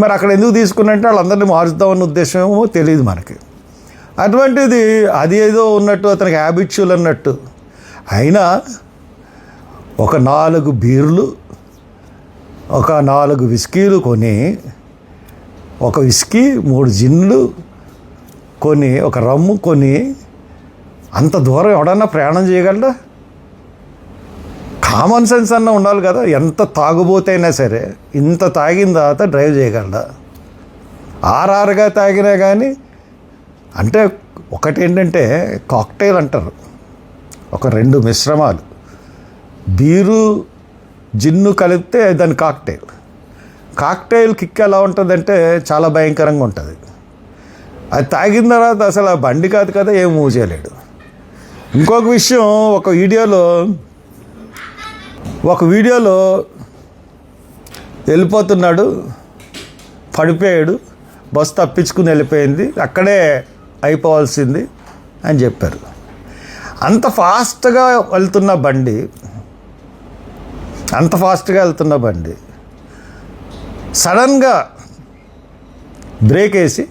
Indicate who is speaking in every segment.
Speaker 1: మరి అక్కడ ఎందుకు తీసుకున్నట్టు వాళ్ళందరినీ మారుద్దామన్న ఉద్దేశం ఏమో తెలియదు మనకి. అటువంటిది అది ఏదో ఉన్నట్టు అతనికి హ్యాబిట్చువల్ అన్నట్టు. అయినా ఒక నాలుగు బీర్లు ఒక నాలుగు విస్కీలు కొని ఒక విస్కీ మూడు జిన్లు కొని ఒక రమ్ము కొని అంత దూరం ఎవడన్నా ప్రయాణం చేయగలడా? కామన్ సెన్స్ అన్న ఉండాలి కదా. ఎంత తాగుబోతైనా సరే ఇంత తాగిన తర్వాత డ్రైవ్ చేయగలడా? ఆర్ఆర్గా తాగినా కానీ అంటే ఒకటి ఏంటంటే కాక్టైల్ అంటారు. ఒక రెండు మిశ్రమాలు. బీరు జిన్ను కలిపితే దాని కాక్టైల్. కాక్టైల్ కిక్ ఎలా ఉంటుందంటే చాలా భయంకరంగా ఉంటుంది. అది తాగిన తర్వాత అసలు ఆ బండి కాదు కదా ఏం మూవ్ చేయలేడు ఇంకొక విషయం ఒక వీడియోలో ఒక వీడియోలో వెళ్ళిపోతున్నాడు పడిపోయాడు బస్సు తప్పించుకుని వెళ్ళిపోయింది అక్కడే అయిపోవాల్సింది అని చెప్పారు. అంత ఫాస్ట్గా వెళ్తున్న బండి అంత ఫాస్ట్గా వెళ్తున్న బండి సడన్గా బ్రేక్ వేసి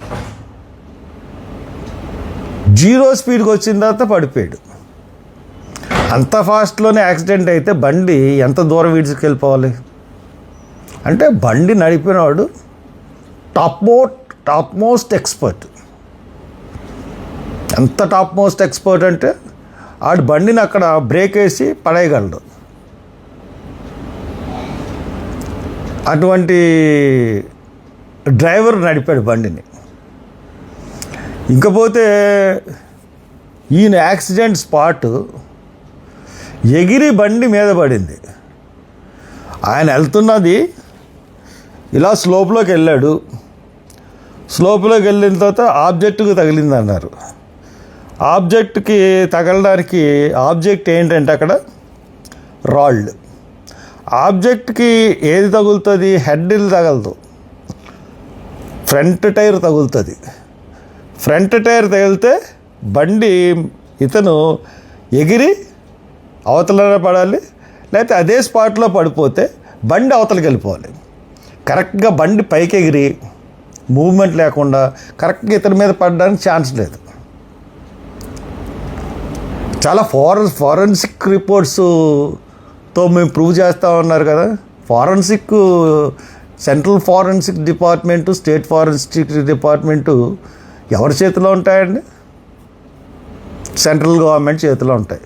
Speaker 1: జీరో స్పీడ్కి వచ్చిన తర్వాత పడిపోయాడు. అంత ఫాస్ట్లోనే యాక్సిడెంట్ అయితే బండి ఎంత దూరం విడిచికెళ్ళిపోవాలి? అంటే బండి నడిపినవాడు top most top most expert. ఎంత టాప్ మోస్ట్ ఎక్స్పర్ట్ అంటే ఆడు బండిని అక్కడ బ్రేక్ వేసి పడేయగలడు. అటువంటి డ్రైవర్ నడిపాడు బండిని. ఇంకపోతే ఈయన యాక్సిడెంట్ స్పాట్ ఎగిరి బండి మీద పడింది. ఆయన వెళ్తున్నది ఇలా స్లోప్లోకి వెళ్ళాడు. స్లోప్లోకి వెళ్ళిన తర్వాత ఆబ్జెక్టుకు తగిలింది అన్నారు ఆబ్జెక్ట్కి తగలడానికి ఆబ్జెక్ట్ ఏంటంటే అక్కడ రాళ్ళు. ఆబ్జెక్ట్కి ఏది తగులుతుంది? హెడ్డిల్ తగలదు. ఫ్రంట్ టైర్ తగులుతుంది. ఫ్రంట్ టైర్ తగిలితే బండి ఇతను ఎగిరి అవతలనే పడాలి లేకపోతే అదే స్పాట్లో పడిపోతే బండి అవతలకి వెళ్ళిపోవాలి. కరెక్ట్గా బండి పైకి ఎగిరి మూవ్మెంట్ లేకుండా కరెక్ట్గా ఇతని మీద పడడానికి ఛాన్స్ లేదు. చాలా ఫారెన్ ఫారెన్సిక్ రిపోర్ట్స్తో మేము ప్రూవ్ చేస్తూ ఉన్నారు కదా. Forensic central forensic department state forensic department ఎవరి చేతిలో ఉంటాయండి? సెంట్రల్ గవర్నమెంట్ చేతిలో ఉంటాయి.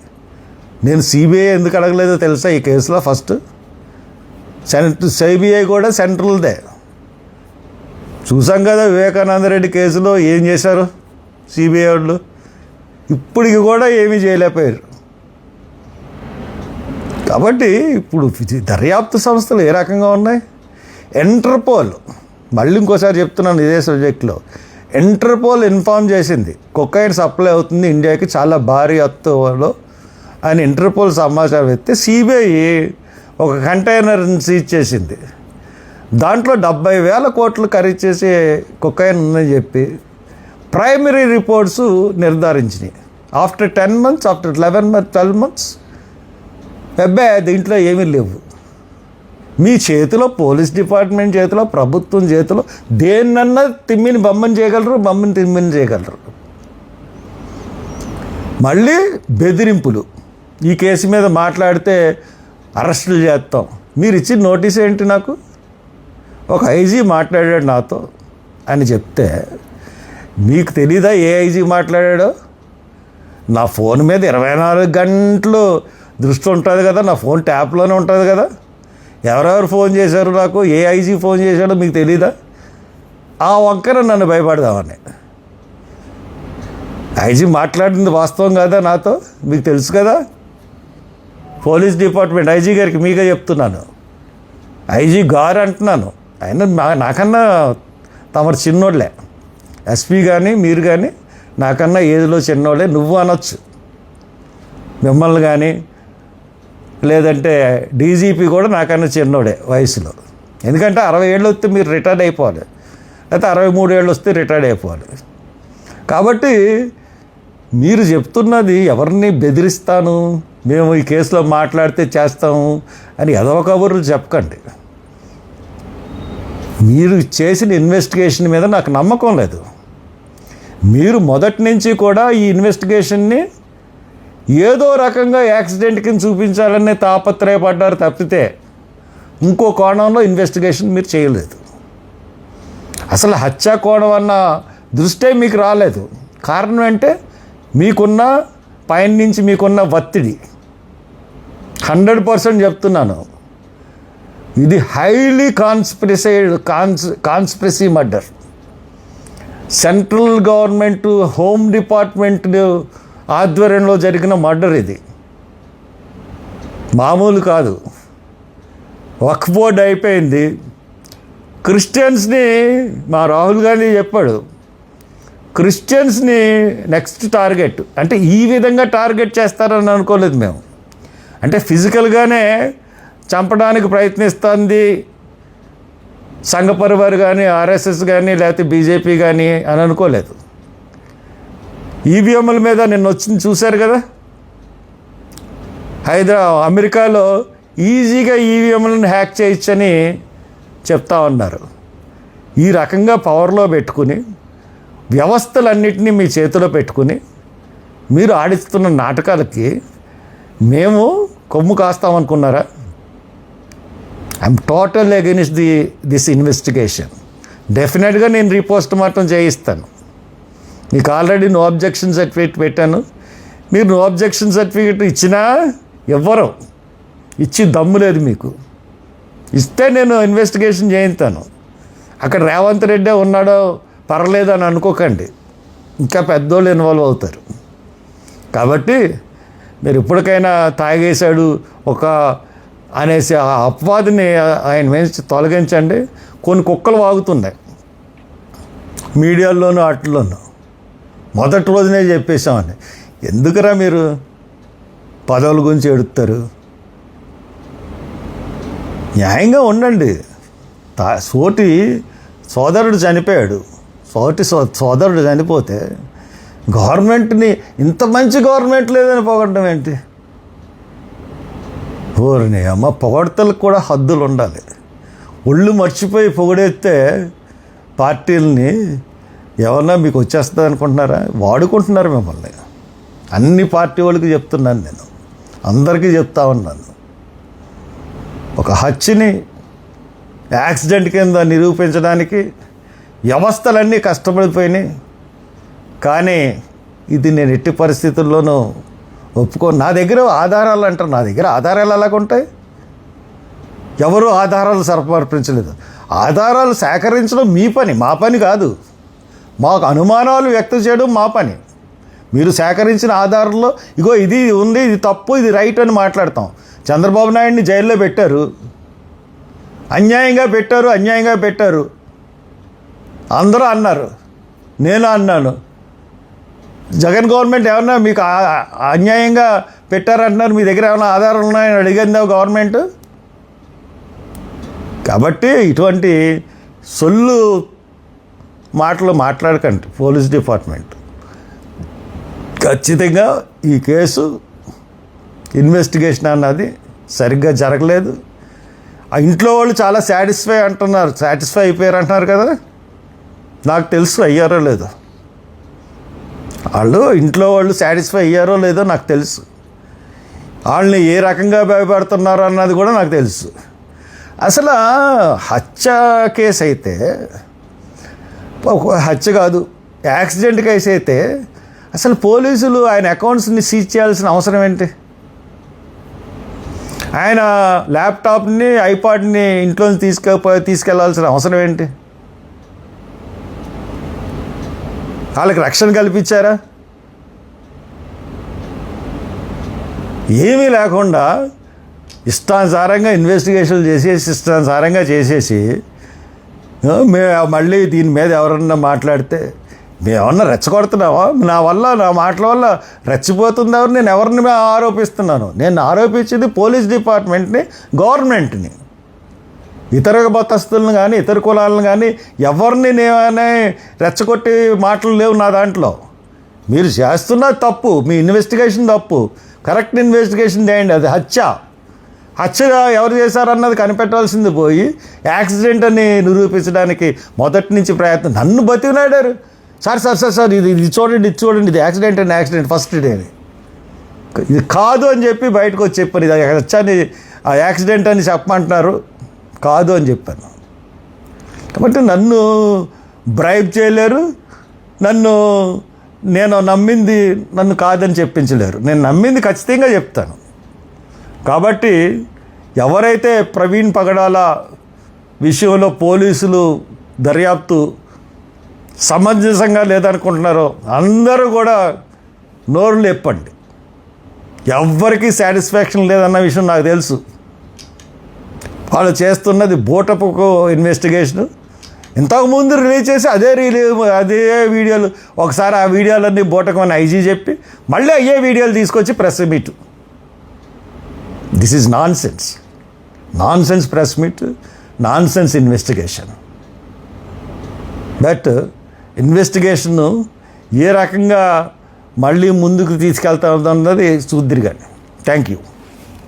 Speaker 1: నేను సిబిఐ ఎందుకు అడగలేదో తెలుసా ఈ కేసులో ఫస్ట్? సెంట్ సిబిఐ కూడా సెంట్రల్దే. చూసాం కదా వివేకానంద రెడ్డి కేసులో ఏం చేశారు సిబిఐ వాళ్ళు? ఇప్పటికి కూడా ఏమీ చేయలేకపోయారు. కాబట్టి ఇప్పుడు దర్యాప్తు సంస్థలు ఏ రకంగా ఉన్నాయి? ఎంటర్పోల్ మళ్ళీ ఇంకోసారి చెప్తున్నాను ఇదే సబ్జెక్ట్లో ఎంటర్పోల్ ఇన్ఫామ్ చేసింది. కొక్కైన్ సప్లై అవుతుంది. ఇండియాకి చాలా భారీ ఎత్తులో అని ఇంటర్పోల్ సమాచారం ఇస్తే సిబిఐ ఒక కంటైనర్ సీజ్ చేసింది. దాంట్లో డెబ్బై వేల కోట్లు ఖరీదు చేసే కొకైన్ ఉందని చెప్పి primary reports నిర్ధారించినాయి. After ten months after eleven month twelve months అబ్బాయి దీంట్లో ఏమీ లేవు. మీ చేతిలో పోలీస్ డిపార్ట్మెంట్ చేతిలో ప్రభుత్వం చేతిలో దేన్నన్నా తిమ్మిని బొమ్మని చేయగలరు బొమ్మని తిమ్మిని చేయగలరు. మళ్ళీ బెదిరింపులు. ఈ కేసు మీద మాట్లాడితే అరెస్టులు చేస్తాం. మీరు ఇచ్చిన నోటీస్ ఏంటి నాకు? ఒక ఐజీ మాట్లాడాడు నాతో. అని చెప్తే మీకు తెలీదా ఏ ఐజీ మాట్లాడాడో? నా ఫోన్ మీద ఇరవై నాలుగు గంటలు దృష్టి ఉంటుంది కదా నా ఫోన్ ట్యాప్లోనే ఉంటుంది కదా. ఎవరెవరు ఫోన్ చేశారు నాకు? ఏ ఐజీ ఫోన్ చేశాడో మీకు తెలీదా? ఆ వంకర నన్ను భయపడదామని. ఐజీ మాట్లాడింది వాస్తవం కదా నాతో? మీకు తెలుసు కదా? పోలీస్ డిపార్ట్మెంట్ ఐజీ గారికి మీకే చెప్తున్నాను. ఐజీ గారు అంటున్నాను. ఆయన నా- నాకన్నా తమరు చిన్నోళ్ళే. ఎస్పీ కానీ మీరు కానీ నాకన్నా ఏదిలో చిన్నోళ్ళే నువ్వు అనొచ్చు. మిమ్మల్ని కానీ లేదంటే డీజీపీ కూడా నాకన్నా చిన్నోడే వయసులో. ఎందుకంటే అరవై ఏళ్ళు వస్తే మీరు రిటైర్డ్ అయిపోవాలి. లేకపోతే అరవై మూడు ఏళ్ళు వస్తే రిటైర్డ్ అయిపోవాలి. కాబట్టి మీరు చెప్తున్నది ఎవరిని బెదిరిస్తాను? మేము ఈ కేసులో మాట్లాడితే చేస్తాము అని ఏదో కబుర్లు చెప్పకండి. మీరు చేసిన ఇన్వెస్టిగేషన్ మీద నాకు నమ్మకం లేదు. మీరు మొదటి నుంచి కూడా ఈ ఇన్వెస్టిగేషన్ని ఏదో రకంగా యాక్సిడెంట్ కింద చూపించాలని తాపత్రయపడ్డారు తప్పితే ఇంకో కోణంలో ఇన్వెస్టిగేషన్ మీరు చేయలేదు. అసలు హత్యా కోణం అన్న దృష్టే మీకు రాలేదు. కారణం అంటే మీకున్న పైన నుంచి మీకున్న ఒత్తిడి. హండ్రెడ్ పర్సెంట్ చెప్తున్నాను. ఇది highly conspiracy cons conspiracy murder. Central government home department ఆధ్వర్యంలో జరిగిన మర్డర్ ఇది. మామూలు కాదు. వక్ఫ్ బోర్డ్ అయిపోయింది. క్రిస్టియన్స్ని మా రాహుల్ గాంధీ చెప్పాడు క్రిస్టియన్స్ని నెక్స్ట్ టార్గెట్ అంటే ఈ విధంగా టార్గెట్ చేస్తారని అనుకోలేదు మేము. అంటే ఫిజికల్గానే చంపడానికి ప్రయత్నిస్తుంది సంఘ పరివార్ కానీ ఆర్ఎస్ఎస్ కానీ లేకపోతే బీజేపీ కానీ అని అనుకోలేదు. ఈవీఎంల మీద నిన్న వచ్చింది చూశారు కదా? హైదరా అమెరికాలో ఈజీగా ఈవీఎంలను హ్యాక్ చేయొచ్చని చెప్తా ఉన్నారు. ఈ రకంగా పవర్లో పెట్టుకుని వ్యవస్థలన్నింటినీ మీ చేతిలో పెట్టుకుని మీరు ఆడిస్తున్న నాటకాలకి మేము కొమ్ము కాస్తామనుకున్నారా? I'm total against the this investigation డెఫినెట్గా నేను రీపోస్ట్ మార్టం చేయిస్తాను. మీకు ఆల్రెడీ నో అబ్జెక్షన్ సర్టిఫికేట్ పెట్టాను. మీరు నో అబ్జెక్షన్ సర్టిఫికేట్ ఇచ్చినా ఇవ్వరు ఇచ్చి దమ్ము లేదు మీకు. ఇస్తే నేను ఇన్వెస్టిగేషన్ చేయిస్తాను. అక్కడ రేవంత్ రెడ్డే ఉన్నాడో పర్లేదు అని అనుకోకండి. ఇంకా పెద్దోళ్ళు ఇన్వాల్వ్ అవుతారు. కాబట్టి మీరు ఇప్పటికైనా తాగేశాడు ఒక అనేసి ఆ అపవాదిని ఆయన మీద తొలగించండి. కొన్ని కుక్కలు వాగుతున్నాయి. మీడియాల్లోనూ వాటిల్లోనూ. మొదటి రోజునే చెప్పేశామని ఎందుకురా మీరు పదవుల గురించి ఎడుతారు న్యాయంగా ఉండండి. తా సోటి సోదరుడు చనిపోయాడు. సోటి సో సోదరుడు చనిపోతే గవర్నమెంట్ని ఇంత మంచి గవర్నమెంట్ లేదని పొగడడం ఏంటి? ఓరిని అమ్మ పొగడతలకు కూడా హద్దులు ఉండాలి. ఒళ్ళు మర్చిపోయి పొగడేస్తే పార్టీలని ఎవరన్నా మీకు వచ్చేస్తుంది అనుకుంటున్నారా? వాడుకుంటున్నారు మిమ్మల్ని. అన్ని పార్టీ వాళ్ళకి చెప్తున్నాను నేను. అందరికీ చెప్తా ఉన్నాను. ఒక హత్యని యాక్సిడెంట్ కింద నిరూపించడానికి వ్యవస్థలన్నీ కష్టపడిపోయినాయి. కానీ ఇది నేను ఎట్టి పరిస్థితుల్లోనూ ఒప్పుకో నా దగ్గర ఆధారాలు అంటారు. నా దగ్గర ఆధారాలు ఎలాగుంటాయి ఎవరు ఆధారాలు సరఫరించలేదు ఆధారాలు సేకరించడం మీ పని మా పని కాదు. మాకు అనుమానాలు వ్యక్తం చేయడం మా పని. మీరు సేకరించిన ఆధారంలో ఇగో ఇది ఉంది ఇది తప్పు ఇది రైట్ అని మాట్లాడతాం. చంద్రబాబు నాయుడిని జైల్లో పెట్టారు. అన్యాయంగా పెట్టారు అన్యాయంగా పెట్టారు. అందరూ అన్నారు. నేను అన్నాను. జగన్ గవర్నమెంట్ ఏమన్నా మీకు అన్యాయంగా పెట్టారంటున్నారు? మీ దగ్గర ఏమైనా ఆధారాలు ఉన్నాయని అడిగిందా గవర్నమెంట్? కాబట్టి ఇటువంటి సొల్లు మాటలు మాట్లాడకండి పోలీస్ డిపార్ట్మెంట్. ఖచ్చితంగా ఈ కేసు ఇన్వెస్టిగేషన్ అన్నది సరిగ్గా జరగలేదు. ఆ ఇంట్లో వాళ్ళు చాలా సాటిస్ఫై అంటున్నారు. సాటిస్ఫై అయిపోయారు అంటున్నారు కదా. నాకు తెలుసు అయ్యారో లేదో. వాళ్ళు ఇంట్లో వాళ్ళు సాటిస్ఫై అయ్యారో లేదో నాకు తెలుసు. వాళ్ళని ఏ రకంగా భయపెడుతున్నారో అన్నది కూడా నాకు తెలుసు. అసలు హత్య కేసు అయితే హత్య కాదు యాక్సిడెంట్ కేసు అయితే అసలు పోలీసులు ఆయన అకౌంట్స్ని సీజ్ చేయాల్సిన అవసరం ఏంటి? ఆయన ల్యాప్టాప్ని ఐపాడ్ని ఇంట్లో తీసుకెళ్ళి తీసుకెళ్ళాల్సిన అవసరం ఏంటి? వాళ్ళకి రక్షణ కల్పించారా? ఏమీ లేకుండా ఇష్టానుసారంగా ఇన్వెస్టిగేషన్లు చేసేసి ఇష్టానుసారంగా చేసేసి మేము మళ్ళీ దీని మీద ఎవరన్నా మాట్లాడితే మేమన్నా రెచ్చగొడుతున్నావా? నా వల్ల నా మాటల వల్ల రెచ్చిపోతుంది ఎవరు నేను ఎవరిని ఆరోపిస్తున్నాను? నేను ఆరోపించేది పోలీస్ డిపార్ట్మెంట్ని గవర్నమెంట్ని. ఇతర మతస్థులను కానీ ఇతర కులాలను కానీ ఎవరిని నేనే రెచ్చగొట్టి మాటలు లేవు నా దాంట్లో. మీరు చేస్తున్న తప్పు మీ ఇన్వెస్టిగేషన్ తప్పు. కరెక్ట్ ఇన్వెస్టిగేషన్ చేయండి అది హత్య. హత్యగా ఎవరు చేశారన్నది కనిపెట్టాల్సింది పోయి యాక్సిడెంట్ అని నిరూపించడానికి మొదటి నుంచి ప్రయత్నం. నన్ను బతికినాడారు. సార్ సార్ సార్ సార్ ఇది ఇది చూడండి ఇది చూడండి ఇది యాక్సిడెంట్ అని యాక్సిడెంట్ ఫస్ట్ డే అని ఇది కాదు అని చెప్పి బయటకు వచ్చి చెప్పారు. ఇది హత్యని ఆ యాక్సిడెంట్ అని చెప్పమంటున్నారు. కాదు అని చెప్పాను. కాబట్టి నన్ను బ్రైబ్ చేయలేరు. నన్ను నేను నమ్మింది నన్ను కాదని చెప్పించలేరు. నేను నమ్మింది ఖచ్చితంగా చెప్తాను. కాబట్టి ఎవరైతే ప్రవీణ్ పగడాల విషయంలో పోలీసులు దర్యాప్తు సమంజసంగా లేదనుకుంటున్నారో అందరూ కూడా నోరు లేపండి. ఎవ్వరికీ సాటిస్ఫాక్షన్ లేదన్న విషయం నాకు తెలుసు. వాళ్ళు చేస్తున్నది బోటపుకు ఇన్వెస్టిగేషన్ ఇంతకుముందు రిలీజ్ చేసి అదే రిలీజ్ అదే వీడియోలు ఒకసారి ఆ వీడియోలన్నీ బోటకం అని ఐజీ చెప్పి మళ్ళీ అయ్యే వీడియోలు తీసుకొచ్చి press meet this is nonsense nonsense press meet nonsense investigation but ఇన్వెస్టిగేషన్ను ఏ రకంగా మళ్ళీ ముందుకు తీసుకెళ్తా అన్నది చూద్దిరి కానీ థ్యాంక్ యూ